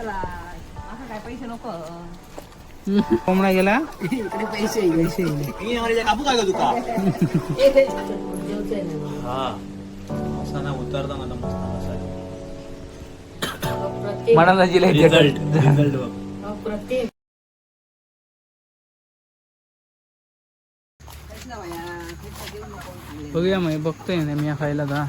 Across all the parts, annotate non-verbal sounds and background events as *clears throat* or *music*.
काय पैसे नको. कोंबडा गेला? इकडे पैसे पैसे. कापू काय तुका जेवचंय ना हा असा ना उतरता मला मस्त प्रत्येक मनाला जिले रिझल्ट रिझल्ट बघ प्रत्येक बघूया मग बघतोय ना मी खायला का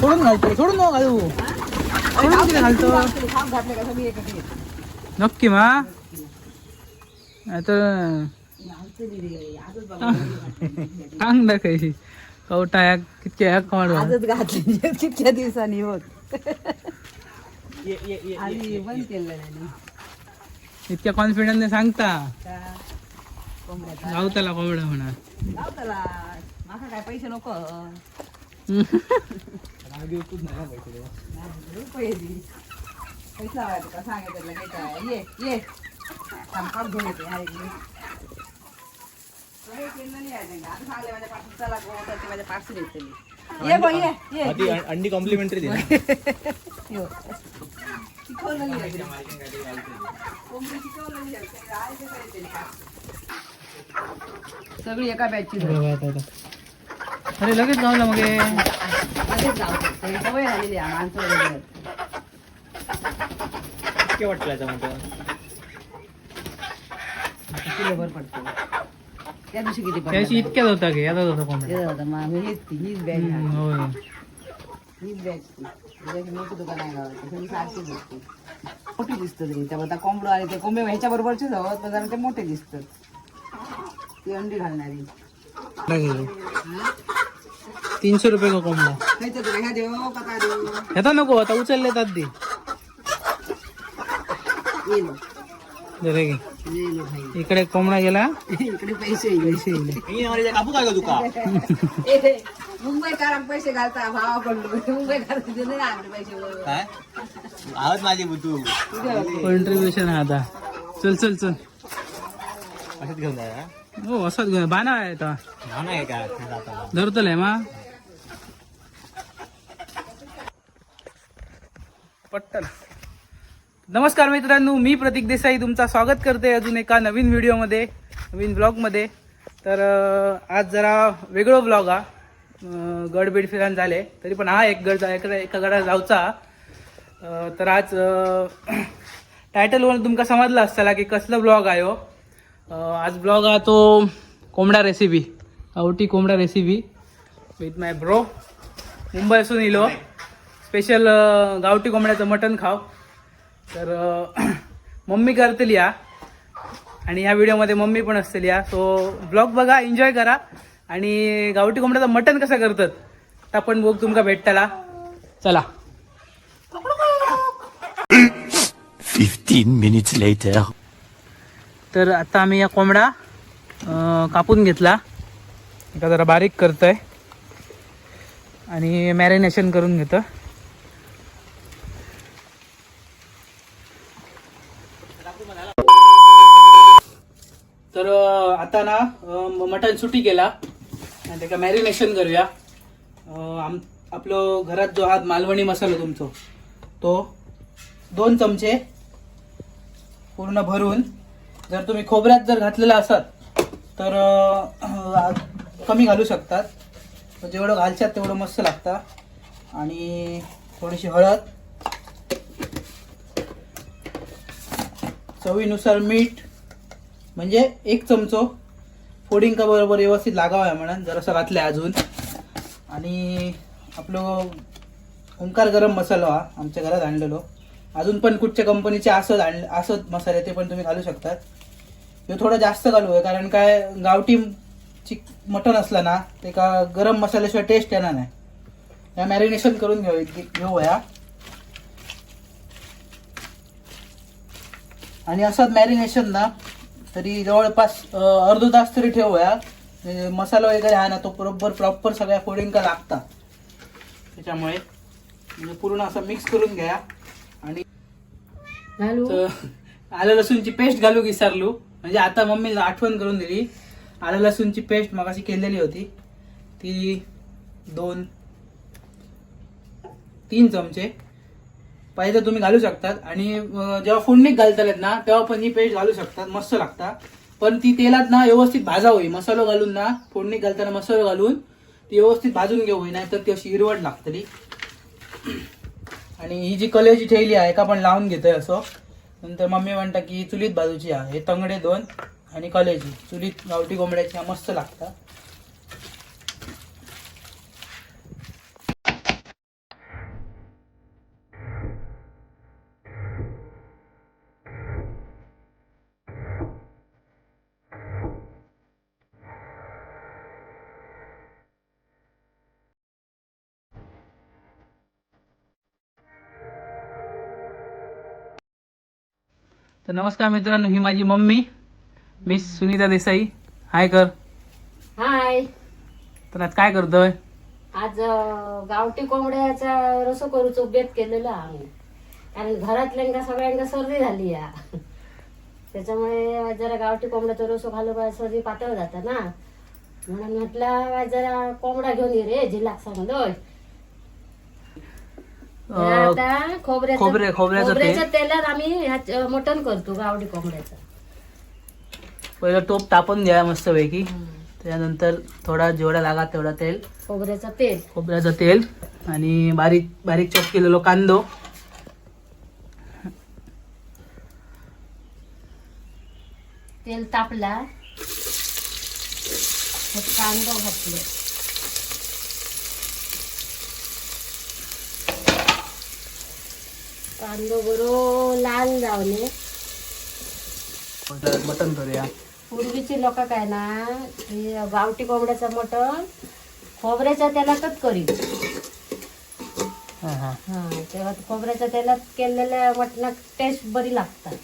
सोडून घालतो सोडून नको घालू. सोडून किती घालतो? नक्की मा. आता सांग ना काही. कवटा या कितक्या या आजच घातले कितक्या दिवसांनी होत. आधी बंद केलं नाही इतक्या कॉन्फिडन्सने सांगता. का? कोंबड्याचा त्याला कोंबडा म्हणा जाऊ त्याला. माका काय पैसे नको. रुपये दे. पैसा लावायचा का? सांगितलं काय काय? ये घेऊन येते हा अंडी कॉम्प्लिमेंटरी दे ना. *laughs* कोंबडी शिकवलं नाही आहे. ते आहे ते काय ते. सगळी एका बॅचची अरे लगेच गावला मग. हे. मध्येच जाऊ. शकते. सवय झालेली आहे माणसं वगैरे. इतके वाटलं याच्यामध्ये. किलोभर पडतो? त्या दिवशी किती त्याशी पडलं इतक्यात होता घे याचाच होता कोंबडा. ते मग हीच ती हीच बॅग हम्म, होय. हीच बॅग ती. त्याच्यात मोठी दुकान आहे गावात. सगळी सारखीच असते मोठी दिसतं तरी त्या आता कोंबडं आणि ते कोंबे ह्याच्या बरोबरचेच आहोत पण जरा ते मोठे दिसतात. ती अंडी घालणारी. लगेच तीनशे रुपये का कोंबडा? खायचं तुला ह्या का येता नको आता उचलले येतात दे येलो जरे घे येलो भाई. इकडे कोंबडा गेला. इकडे पैसे येईल पैसे येईल कापू काय तुका *laughs* ए, मुंबईकारांक पैसे घालता भावा पडलो मुंबईकर दिले नाही आम्ही पैसे बरोबर. काय? आवाज माझी बुद्धू कॉन्ट्रीब्युशन आहे आता? चल चल चल. असेच घेऊन जा हो? असाच घेऊन बाना आहे आता. हा जाताना धरतलंय मा. पट्टल नमस्कार मित्रांनो मी प्रतीक देसाई. तुमचा स्वागत करते अजून एका नवीन व्हिडिओमध्ये नवीन ब्लॉगमध्ये. तर आज जरा वेगळं ब्लॉग हा. गडबीड फिरायला झाले. तरी पण हा एक गड एका एका गडा जाऊचा. तर आज टायटलवरून *clears throat* तुमका समजलं असताला की कसलं ब्लॉग आहे हो. आज ब्लॉग हा तो कोंबडा रेसिपी आवटी कोंबडा रेसिपी विथ माय ब्रो मुंबईसून इलो. स्पेशल गावठी कोंबड्याचं मटण खाव. तर *clears throat* मम्मी करतली या. आणि ह्या व्हिडिओमध्ये मम्मी पण असतील या. सो ब्लॉग बघा एन्जॉय करा. आणि गावठी कोंबड्याचं मटण कसं करतात तर आपण बघ तुमका भेटताला. चला. फिफ्टीन मिनिट्स लेटर तर आता आम्ही या कोंबडा कापून घेतला. एका जरा बारीक करतोय. आणि मॅरिनेशन करून घेतं. तर आता ना मटण सुटी केला. आणि त्याला मॅरिनेशन करूया. आम आपलं घरात जो हा मालवणी मसाला तुमचो तो दोन चमचे पूर्ण भरून जर तुम्ही खोबऱ्यात जर घातलेला असाल तर कमी घालू शकतात. जेवढं घालशात तेवढं मस्त लागतं. आणि थोडीशी हळद चवीनुसार मीठ म्हणजे एक चमचो फोडिंग का बरोबर व्यवस्थित लागावा म्हणून जरासं घातलं अजून. आणि आपलं ओंकार गरम मसाला हा आमच्या घरात आणलेलो. अजून पण कुठच्या कंपनीचे असत असत मसाले ते पण तुम्ही घालू शकतात. हे थोडं जास्त घालू आहे कारण काय गावठी चिक मटण असलं ना ते का गरम मसाल्याशिवाय टेस्ट येणार नाही. या मॅरिनेशन करून घेऊ घेऊया आणि असं मॅरिनेशन ना तरी जवळपास अं, अर्धा तास तरी ठेवूया मसाला वगैरे आहे ना तो बरोबर प्रॉपर सगळ्या फोडिंग का लागता. त्याच्यामुळे म्हणजे पूर्ण असं मिक्स करून घ्या. घालू? तर आलं लसूणची पेस्ट घालू विसरलो म्हणजे आता मम्मी आठवण करून दिली. आलं लसूणची पेस्ट मगाशी केलेली होती. ती दोन तीन चमचे. पाहिजे तर तुम्ही घालू शकतात. आणि जेव्हा फोडणीत घालतालेत ना तेव्हा पण ही पेस्ट घालू शकतात. मस्त लागता पण ती तेलात ना व्यवस्थित भाजावी मसालो घालून ना फोडणीत घालताना मसालो घालून ती व्यवस्थित भाजून घेऊ नाही तर ती अशी हिरवट लागतली. आणि ही जी कलेची ठेवली आहे का पण लावून घेतोय असं. नंतर मम्मी म्हणटा की चुलीत बाजूची आहे. हे तंगडे दोन आणि कलेची. चुलीत गावठी कोंबड्याची मस्त लागतात. तर नमस्कार मित्रांनो ही माझी mummy miss Sunita Desai. Hi कर. हाय तर आज काय करतोय? आज अं, गावठी कोंबड्याचा रसो करूचो बेत केलेला आम्ही. कारण घरातल्यांका सगळ्यांका सर्दी झाली या. त्याच्यामुळे जरा गावठी कोंबड्याचा रसो खालो का सर्दी पातळ जाता ना. म्हणून म्हटलं जरा कोंबडा घेऊन ये रे जिल्हाक सांगलोय आता खोबरे- खोबऱ्याचं. खोबऱ्याच्या तेलात आम्ही मटण करतो गावठी कोंबड्याचं पहिलं टोप तापून घ्या मस्तपैकी. त्यानंतर थोडा जेवढा लागा तेवढा तेल. खोबऱ्याचं तेल. खोबऱ्याचं तेल आणि बारीक बारीक चॉप केलेलो कांदो. तेल तापला कांदा घातले. कांदो बरो लाल जावले. मटन करूया पूर्वीची लोक काय ना गावठी कोंबड्याचं मटण खोबऱ्याच्या तेलातच करी हा हा. हा तेव्हा खोबऱ्याच्या तेलात केलेल्या मटणात टेस्ट बरी लागतात.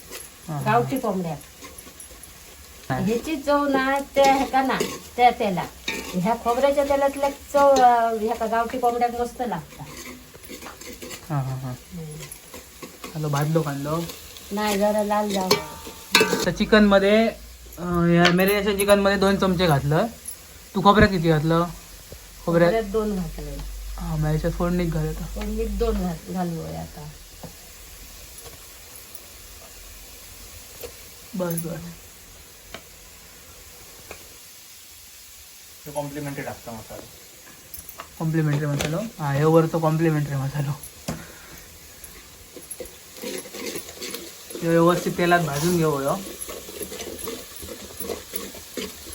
हा. गावठी कोंबड्या हा. ह्याची चव ना त्या ह्याका ना त्या तेला ह्या खोबऱ्याच्या तेलातल्या चव ह्या का गावठी कोंबड्याक मस्त लागतात. हॅलो भाजलो कांदो नाही जरा लाल जाव तर चिकनमध्ये मेरिनेशन चिकनमध्ये दोन चमचे घातलं. तू खोबऱ्यात किती घातलं? खोबऱ्यात दोन घातले. हा माझ्याच्यात फोडणीत घालत फोडणीत दोन घालू आता. बस बस. कॉम्प्लिमेंटरी टाकता मसाला. कॉम्प्लिमेंटरी मसालो? हा हे वर तो कॉम्प्लिमेंटरी मसालो. ह्यो व्यवस्थित तेलात भाजून घेऊ ह्यो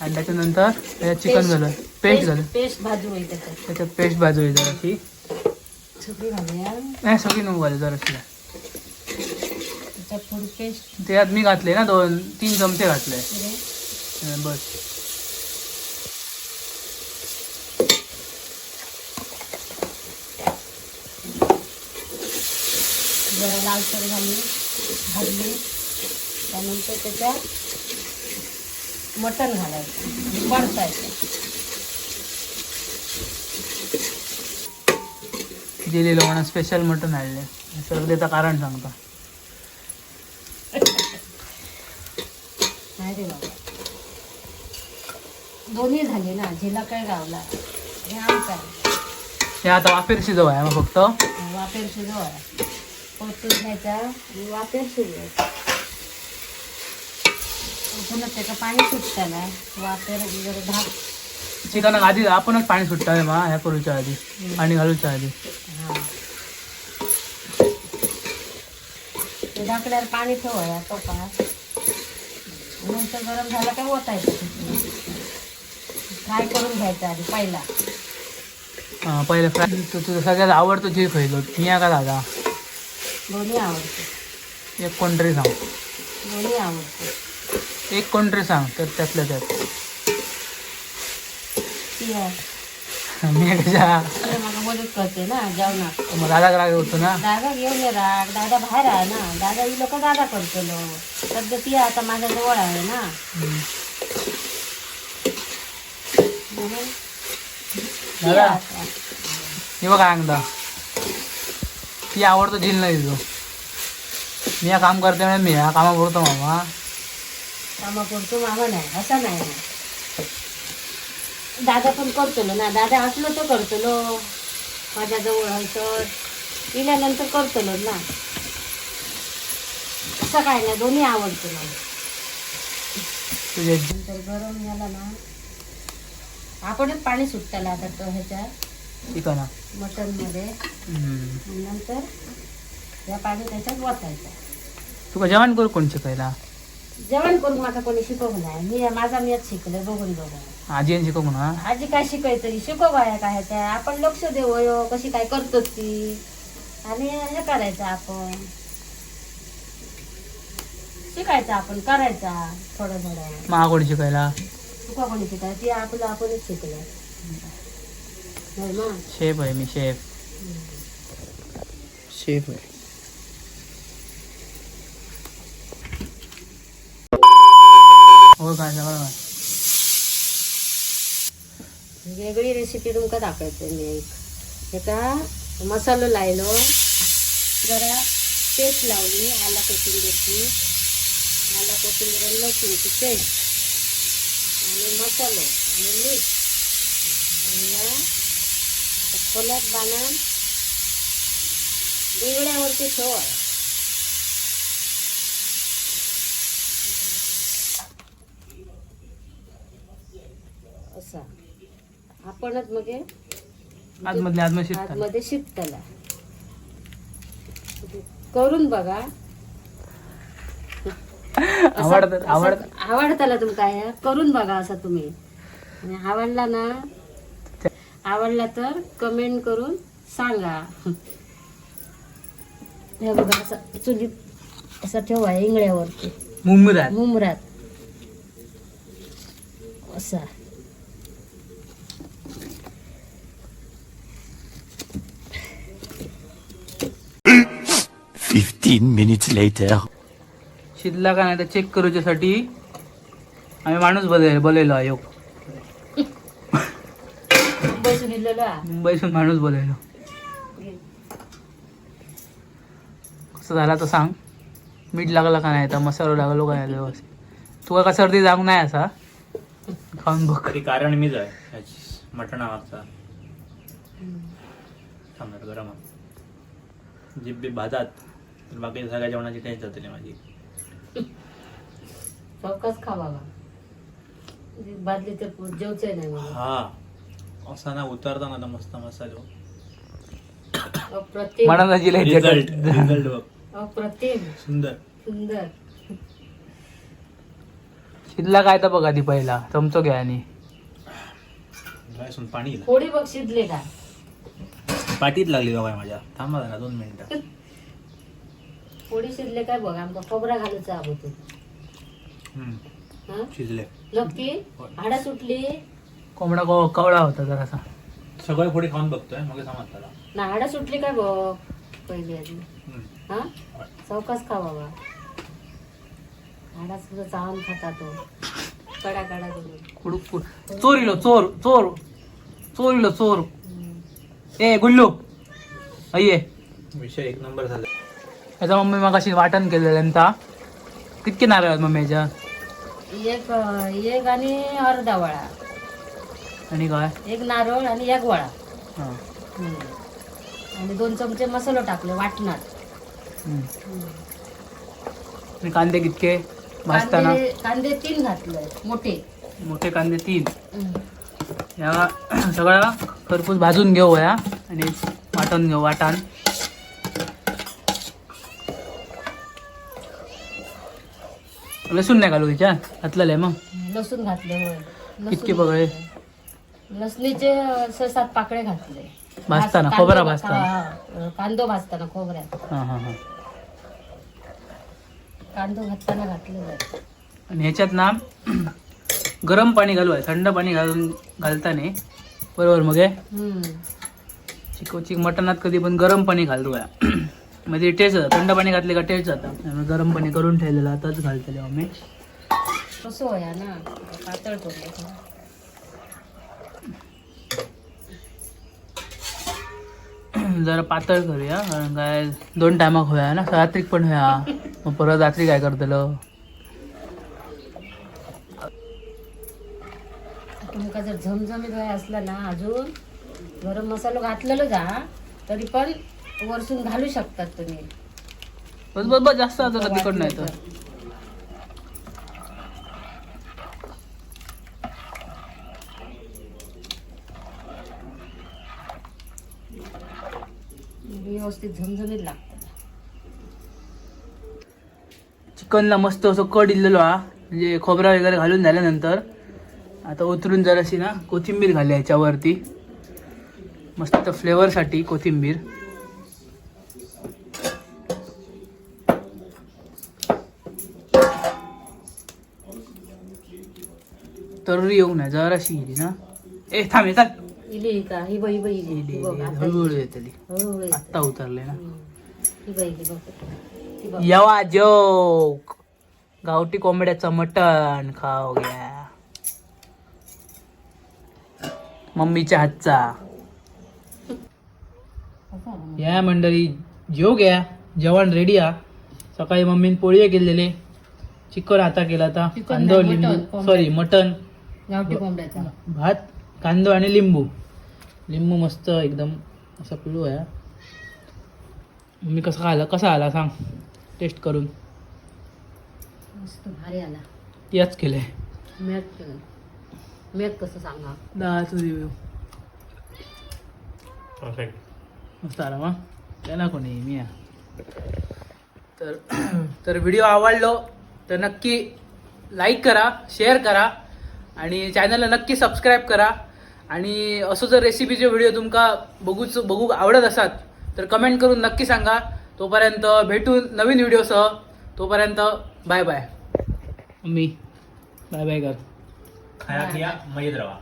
आणि त्याच्यानंतर त्याच्यात चिकन घालून. पेस्ट घालून. पेस्ट भाजू त्याच्यात. पेस्ट भाजू जराशी. सगळी नाही सगळी नको घालू जराशी त्याच्यात मी घातले ना दोन तीन चमचे घातले बस. जरा लालसर घालून. भाजली. त्यानंतर त्याच्यात मटण घालायचं. परतायचं दिलेलं म्हणून स्पेशल मटन आणले. सर्दीचं कारण सांगता. नाही रे बाबा. दोन्ही झाले ना झिला काय गावला. हे आमचा हे आता वाफेर शिजव आहे मग फक्त. वापेर शिजवा परतून घ्यायचा आणि वापेर शिजवायचा पुन्हा त्याचं पाणी सुटताना वापेर जरा धाक चिकन आधी आपणच पाणी सुट्टा मा ह्या करूच्या आधी पाणी घालूच्या आधी. हा. ते ढाकल्यावर पाणी ठेवाया टोपात नंतर गरम झाला काय ओतायचं फ्राय करून घ्यायचा आधी पहिला. हा पहिले फ्राय. तुझं सगळ्यात आवडतो जे खायलो मिया का दादा? दोन्ही आवडते. एक कोणतरी सांग. दोन्ही आवडते. एक कोणतरी सांग तर त्यातल्या त्यात. मी कशा मदत करते ना जेवणात मग दादा राग होतो ना. दादा घेऊन ये राग दादा बाहेर आहे ना. दादा ही लोक दादा करतो सध्या ती आता माझ्या जवळ आहे ना. दादा. हे बघा सांगता ती आवडतो झील नाही तो मी या काम करते म्हणून मी या कामा करतो मामा. कामापुरतो मामा नाही असा नाही. ना दादा पण करतलो ना दादा असलो तर करतलो माझ्या जवळ तर. इल्यानंतर करतलो ना. असं काय नाही दोन्ही आवडतं मला. तुझे नंतर गरम झाला ना. आपणच पाणी सुटताला आता तो ह्याच्या चिकन मटनमध्ये. नंतर या पाणी त्याच्यात वाचायचं तुका जेवण करू कोण शिकायला जेवण करून माझा कोणी शिकवू नाही मी माझा मीच शिकले बघून बघून. आजी शिकव म्हणा आजी काय तरी शिकव बाया काय ह्याच्या आपण लक्ष देऊ कशी काय करतो ती. आणि हे करायचं आपण. शिकायचं आपण करायचा थोडं थोडं. मा कोण शिकायला तुका कोणी शिकाय ती आपलं आपणच शिकलं. शेफ आहे मी शेफ. शेफ आहे. हो काय सगळं काय. वेगळी रेसिपी तुमका दाखवते मी एक. एका मसालो लायलो जरा पेस्ट लावली आला कोथिंबीरची. आला कोथिंबीर लसूणची पेस्ट आणि मसालो आणि मीठ. आणि खोल्यात बांधून दिवड्यावरती ठेवा. असा. आपणच मग आतमधले आतमध्ये शिकतला करून बघा. *laughs* आवडतात असं आवड आवडताला तुमका हे करून बघा असं तुम्ही. आणि आवडला ना आवडला तर कमेंट करून सांगा. हे बघा असं चुलीत असं ठेवा इंगळ्यावरती. मुंबरात. मुमरात असा. Fifteen minutes later. शिजला का नाही तर चेक करूच्यासाठी आम्ही माणूस बोले बोललेलो आहे ह्यो. बसून इलेलो हा. मुंबईसून माणूस बोलायलो. कसं झाला तर सांग. मीठ लागला का नाही? तर मसाला लागलो का नाही व्यवस्थित? तुका का सर्दी जाऊन नाही असा? खाऊन बघ. तरी कारण मीच आहे. ह्याची मटणामागचा थांबणार गरम. जीभ बी भाजात. तर बाकी सगळ्या जेवणाची टेन्शन जातली माझी. चौकाच खा बाबा. बादली तर जेवच नाही मला हा. असा ना उतरता ना मस्त मसालो अप्रतिम मनाला जिला रिझल्ट रिझल्ट बघ. अप्रतिम सुंदर. सुंदर. शिजला काय तर बघा ती पहिला. चमचो घ्या आणि. सुन पाणी. पोळी बघ शिजले का पाठीत लागली बाबा माझ्या. थांबा जरा दोन मिनिटं. पोळी शिजले काय बघ आमका खोबरा घालूचा तू हम्म, हा? शिजले. नक्की? हाडा सुटली? कोंबडा को- कवळा होता जरासा सगळे पुढे खाऊन बघतोय मग समजताला ना हाडा सुटली काय बघ पहिली आधी. हा? चौकाच खा बाबा. हाडा सुद्धा चावून खाता तो. कडा कडा करून. कुडूक कुड चोरीलो चोर चोर चोरीलो चोर हम्म. ए गुल्लू. अय्ये विषय एक नंबर झाला. याचा मम्मी मग अशी वाटण केलेलं त्यांचा कितके नारळ आहेत मम्मीच्या एक एक आणि अर्धा वळा आणि काय? एक नारळ आणि एक वळा हा. हम्म. आणि दोन चमचे मसालो टाकले वाटणार. आणि कांदे कितके भाजताना? कांदे कांदे तीन घातले मोठे. मोठे कांदे तीन. हम्म. या *clears throat* सगळा खरपूस भाजून घेऊ या आणि वाटण घेऊ वाटण. लसूण नाही घालू तिच्या घातलेलं आहे मग? लसूण घातले होय. कितके लसूण बघळे लसणीचे सहा सात पाकळे घातले. भाजताना, खोबरा भाजताना. हा. कांदो भाजताना खोबऱ्यात. हां हां हां. कांदो घातताना घातलेलं आहे. आणि ह्याच्यात ना गरम पाणी घालू आहे थंड पाणी घालून घालताना. बरोबर मग हे? हम्म. चिक चिक मटणात कधी पण गरम पाणी घालू या. *clears throat* म्हणजे टेस्ट जातं थंड पाणी घातले का टेस्ट जातं त्यामुळे गरम पाणी करून ठेवलेलं आताच घालतले आम्ही. कसं होया ना? पातळ जरा पातळ करूया कारण काय दोन टायमाक होया ना रात्रीक पण होया. मग परत रात्री काय करतलं? तुमका जर झमझमीत वय असला ना अजून गरम मसाला घातलेलो जा तरी पण वरसून घालू शकतात तुम्ही. बस बस बस जास्त आता तिकड नाही तर ते झमझमीत लागतं. चिकनला मस्त असं कट इल्लेलो हा. म्हणजे खोबरा वगैरे घालून झाल्यानंतर. आता उतरून जराशी ना कोथिंबीर घाली ह्याच्यावरती मस्त फ्लेवरसाठी कोथिंबीर. तर्री येऊ नये जराशी गेली ना. ए थांब ये, चाल. इली का? ही बाई बाई इली. ही बघ, आता हळूहळू येतली हळूहळू येते. आत्ता उतरले ना. ही बाई ही बघ. ती बघ. यवा जोक. गावठी कोंबड्याचं मटण खाऊ घ्या. मम्मीच्या हातचा. या मंडळी जेव घ्या. जेवण रेडी हा सकाळी मम्मीने पोळी केलेले. चिकन आता केला आता. चिकन कांदो नाही, मटण, लिंबू कोंबडा. सॉरी मटण. गावठी कोंबड्याचा. भात कांदो आणि लिंबू. लिंबू मस्त एकदम असा पिळू आहे. मी कसा आला कसा आला सांग. टेस्ट करून. मस्त भारी आला. याच केलंय. मेट मेट कसं सांगा? दहाचा रिव्ह्यू परफेक्ट मस्त आला मग त्याला कोणी मी आहे. तर तर व्हिडिओ आवडलो तर नक्की लाईक करा शेअर करा आणि चॅनलला नक्की सबस्क्राईब करा. आणि असं जर रेसिपीचे व्हिडिओ तुमका बघूच बघू आवडत असतात तर कमेंट करून नक्की सांगा. तोपर्यंत भेटू नवीन व्हिडिओसह तोपर्यंत बाय बाय मी. बाय बाय कर खाया खिया मजेत राहा